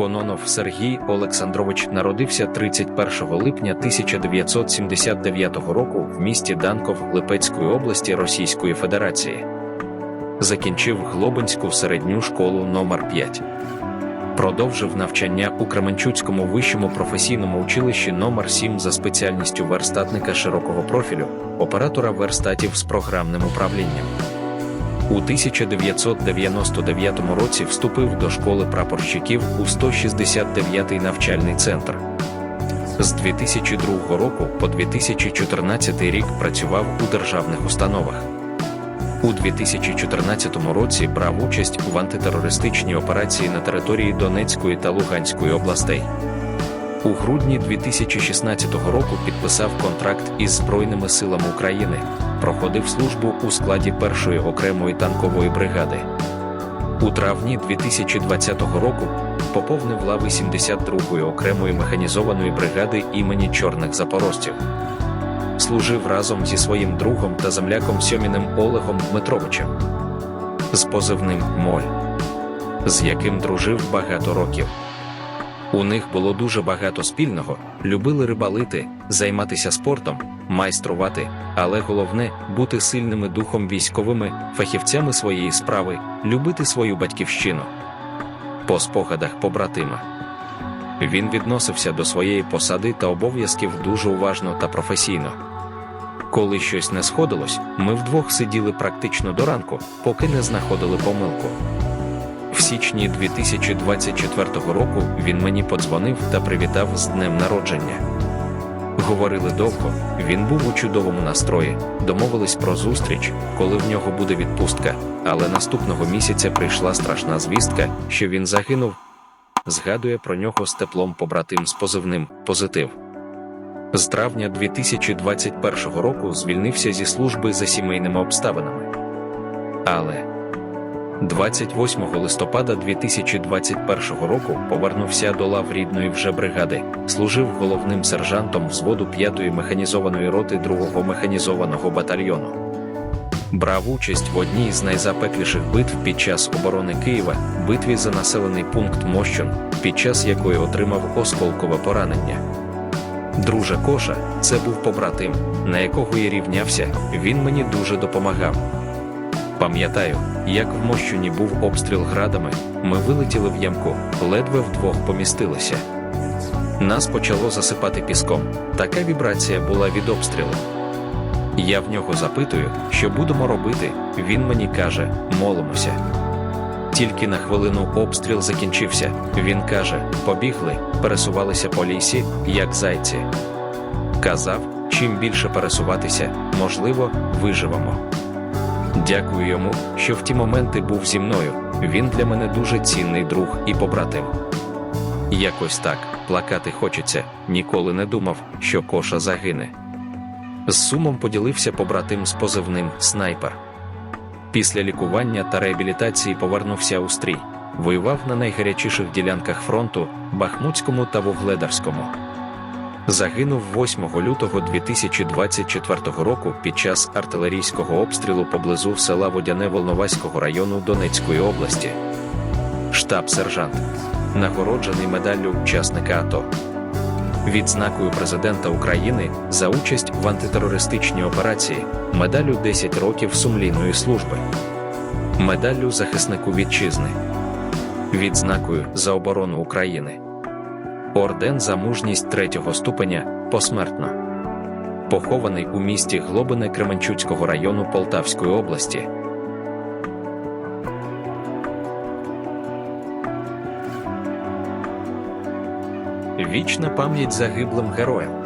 Кононов Сергій Олександрович народився 31 липня 1979 року в місті Данков Липецької області Російської Федерації. Закінчив Глобинську середню школу номер 5 Продовжив навчання у Кременчуцькому вищому професійному училищі номер 7 за спеціальністю верстатника широкого профілю, оператора верстатів з програмним управлінням. У 1999 році вступив до школи прапорщиків у 169-й навчальний центр. З 2002 року по 2014 рік працював у державних установах. У 2014 році брав участь в антитерористичній операції на території Донецької та Луганської областей. У грудні 2016 року підписав контракт із Збройними силами України, проходив службу у складі першої окремої танкової бригади. У травні 2020 року поповнив лави 72-ї окремої механізованої бригади імені Чорних Запорожців. Служив разом зі своїм другом та земляком Сьоміним Олегом Дмитровичем з позивним Моль, з яким дружив багато років. У них було дуже багато спільного, любили рибалити, займатися спортом, майструвати, але головне бути сильними духом військовими, фахівцями своєї справи, любити свою батьківщину. По спогадах побратима. Він відносився до своєї посади та обов'язків дуже уважно та професійно. Коли щось не сходилось, ми вдвох сиділи практично до ранку, поки не знаходили помилку. В січні 2024 року він мені подзвонив та привітав з днем народження. Говорили довго, він був у чудовому настрої, домовились про зустріч, коли в нього буде відпустка, але наступного місяця прийшла страшна звістка, що він загинув. Згадує про нього з теплом побратим з позивним позитив. З травня 2021 року звільнився зі служби за сімейними обставинами. Але 28 листопада 2021 року повернувся до лав рідної вже бригади, служив головним сержантом взводу 5-ї механізованої роти 2-го механізованого батальйону. Брав участь в одній з найзапекліших битв під час оборони Києва, битві за населений пункт Мощун, під час якої отримав осколкове поранення. Друже Коша, це був побратим, на якого я рівнявся, він мені дуже допомагав. Пам'ятаю, як в Мощуні був обстріл градами, ми вилетіли в ямку, ледве вдвох помістилися. Нас почало засипати піском, така вібрація була від обстрілу. Я в нього запитую, що будемо робити, він мені каже, молимося. Тільки на хвилину обстріл закінчився, він каже: побігли, пересувалися по лісі, як зайці. Казав, чим більше пересуватися, можливо, виживемо. Дякую йому, що в ті моменти був зі мною. Він для мене дуже цінний друг і побратим. Якось так плакати хочеться, ніколи не думав, що коша загине. З сумом поділився побратим з позивним снайпер. Після лікування та реабілітації повернувся у стрій, воював на найгарячіших ділянках фронту Бахмутському та Вугледарському. Загинув 8 лютого 2024 року під час артилерійського обстрілу поблизу села Водяне Волноваського району Донецької області. Штаб-сержант, нагороджений медаллю учасника АТО. Відзнакою президента України за участь в антитерористичній операції, медаллю 10 років сумлінної служби, медаллю захиснику вітчизни, відзнакою за оборону України, орден за мужність третього ступеня посмертно. Похований у місті Глобине Кременчуцького району Полтавської області. Вічна пам'ять загиблим героям.